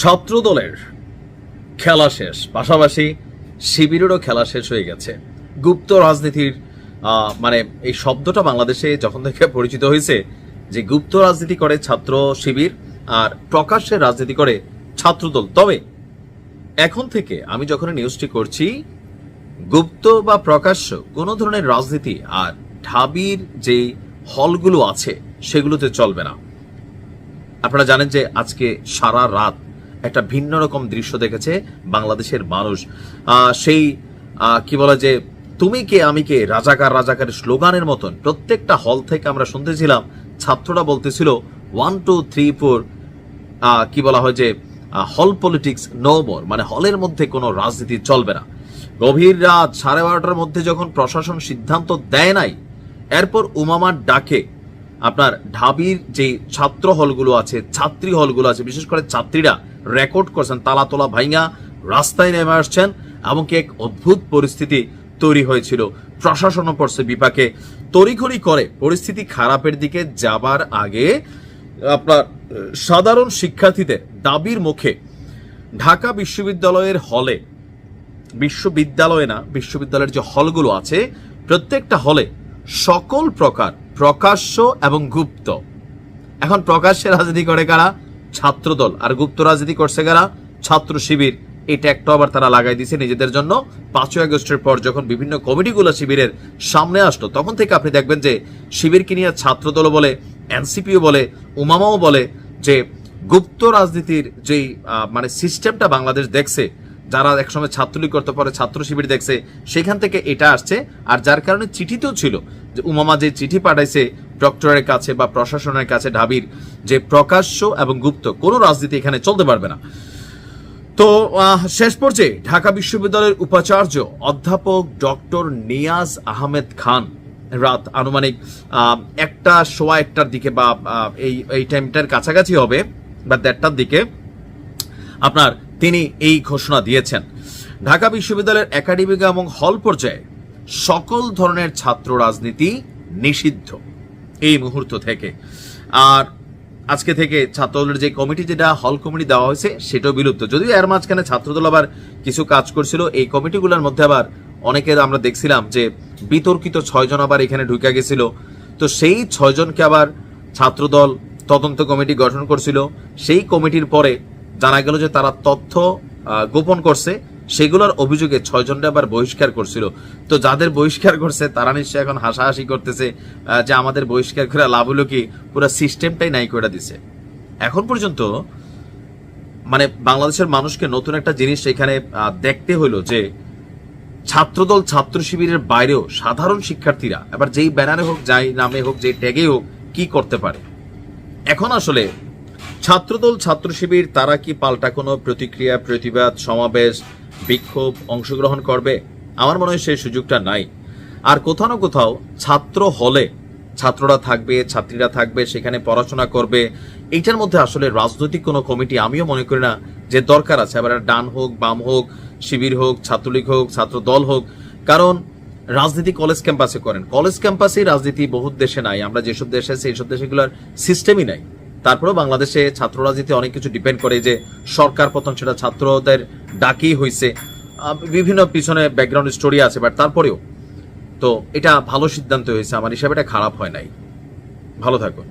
ছাত্রদলের খেলা শেষ। পাশাপাশি শিবিরেরও খেলা শেষ হয়ে গেছে। গুপ্ত রাজনীতির মানে এই শব্দটা বাংলাদেশে যখন থেকে পরিচিত হয়েছে যে গুপ্ত রাজনীতি করে ছাত্র শিবির আর প্রকাশ্যে রাজনীতি করে ছাত্রদল। তবে এখন থেকে আমি যখন নিউজটি করছি, গুপ্ত বা প্রকাশ্য কোনো ধরনের রাজনীতি আর ঢাবির যে হলগুলো আছে সেগুলোতে চলবে না। আপনারা জানেন যে আজকে সারা রাত একটা ভিন্ন রকম দৃশ্য দেখেছে বাংলাদেশের মানুষ। সেই কি বলে যে, তুমি কে, আমি কে? রাজাকার রাজাকার স্লোগানের মতন প্রত্যেকটা হল থেকে আমরা শুনতেছিলাম, ছাত্ররা বলতেছিল ওয়ান টু থ্রি ফোর কি বলা হয় যে হল পলিটিক্স নো মোর মানে হলের মধ্যে কোনো রাজনীতি চলবে না। গভীর রাত সাড়ে বারোটার মধ্যে যখন প্রশাসন সিদ্ধান্ত দেয় নাই, এরপর উমামার ডাকে আপনার ঢাবির যে ছাত্র হলগুলো আছে, ছাত্রী হলগুলো আছে, বিশেষ করে ছাত্রীরা রেকর্ড করছেন, তালা তোলা ভাইঙ্গা রাস্তায় নেমে আসছেন এমনকি এক অদ্ভুত পরিস্থিতি তৈরি হয়েছিল। প্রশাসনও পড়ছে বিপাকে তড়িঘড়ি করে পরিস্থিতি খারাপের দিকে যাবার আগে আপনার, সাধারণ শিক্ষার্থীদের দাবির মুখে ঢাকা বিশ্ববিদ্যালয়ের হলে, বিশ্ববিদ্যালয়ে না, বিশ্ববিদ্যালয়ের যে হলগুলো আছে, প্রত্যেকটা হলে সকল প্রকার প্রকাশ্য এবং গুপ্ত। এখন প্রকাশ্যে রাজনীতি করে কারা? ছাত্রদল। আর গুপ্ত রাজনীতি করছে কারা? ছাত্র শিবির। এটা একটা আবার তারা লাগাই দিছে নিজেদের জন্য। পাঁচই আগস্টের পর যখন বিভিন্ন কমিটিগুলো শিবিরের সামনে আসলো, তখন থেকে আপনি দেখবেন যে শিবিরকে নিয়ে ছাত্রদল বলে, এনসিপিও বলে, উমামাও বলে যে গুপ্ত রাজনীতির যেই মানে সিস্টেমটা বাংলাদেশ দেখছে, যারা একসময় ছাত্রলীগ করতে পারে, ছাত্র শিবির দেখছে, সেখান থেকে এটা আসছে। আর যার কারণে চিঠিতেও ছিল যে উমামা যে চিঠি পাঠাইছে ডক্টরের কাছে বা প্রশাসনের কাছে ঢাবির যে প্রকাশ্য এবং গুপ্ত, কোনো রাজনীতি এখানে চলতে পারবে না। তো শেষ পর্যায়ে ঢাকা বিশ্ববিদ্যালয়ের উপাচার্য অধ্যাপক ডক্টর নিয়াজ আহমেদ খান রাত আনুমানিক একটা সোয়া একটার দিকে বা এই এই টাইমটার কাছাকাছি হবে বা দেড়টার দিকে আপনার তিনি এই ঘোষণা দিয়েছেন। ঢাকা বিশ্ববিদ্যালয়ের একাডেমিক এবং হল পর্যায়ে সকল ধরনের ছাত্র রাজনীতি নিষিদ্ধ এই মুহূর্ত থেকে। আর আজকে থেকে ছাত্রদলের যে কমিটি যেটা হল কমিটি দেওয়া হয়েছে, সেটাও বিলুপ্ত। যদিও এর মাঝখানে ছাত্রদল আবার কিছু কাজ করছিল, এই কমিটিগুলোর মধ্যে আবার অনেকের আমরা দেখছিলাম যে বিতর্কিত ছয়জন আবার এখানে ঢুকে গেছিল। তো সেই ছয়জনকে আবার ছাত্রদল তদন্ত কমিটি গঠন করছিল। সেই কমিটির পরে জানা গেল যে তারা তথ্য গোপন করছে। সেগুলোর অভিযোগে ছয়জনটা আবার বহিষ্কার করছিল। তো যাদের বহিষ্কার করছে, তারা নিশ্চয়ই এখন হাসাহাসি করতেছে যে আমাদের বহিষ্কার করে লাভ হলো কি পুরো সিস্টেমটাই নাই করে দিছে। এখন পর্যন্ত মানে বাংলাদেশের মানুষকে নতুন একটা জিনিস এখানে দেখতে হলো যে ছাত্রদল ছাত্র শিবিরের বাইরেও সাধারণ শিক্ষার্থীরা, এবার যেই ব্যানারে হোক, যাই নামে হোক, যেই ট্যাগে হোক, কি করতে পারে? এখন আসলে ছাত্রদল ছাত্র শিবির, তারা কি পাল্টা কোনো প্রতিক্রিয়া, প্রতিবাদ, সমাবেশ বিক্ষোভ অংশগ্রহণ করবে। আমার মনে হয় সেই সুযোগটা নাই। আর কোথাও না কোথাও ছাত্র হলে ছাত্ররা থাকবে, ছাত্রীরা থাকবে, সেখানে পড়াশোনা করবে। এইটার মধ্যে আসলে রাজনৈতিক কোনো কমিটি আমিও মনে করি না যে দরকার আছে। আবার ডান হোক, বাম হোক, শিবির হোক, ছাত্রলীগ হোক ছাত্র দল হোক। কারণ রাজনীতি কলেজ ক্যাম্পাসে করেন। কলেজ ক্যাম্পাসে রাজনীতি বহুত দেশে নাই। আমরা যেসব দেশে আছি এইসব দেশগুলোর সিস্টেমই নাই। তারপরেও বাংলাদেশে ছাত্র রাজনীতি অনেক কিছু ডিপেন্ড করে যে সরকার প্রথম সেটা ছাত্রদের ডাকেই হয়েছে বিভিন্ন পিছনে ব্যাকগ্রাউন্ড স্টোরি আছে বাট তারপরেও তো এটা ভালো সিদ্ধান্ত হয়েছে, আমার হিসাবে এটা খারাপ হয় নাই। ভালো থাকুন।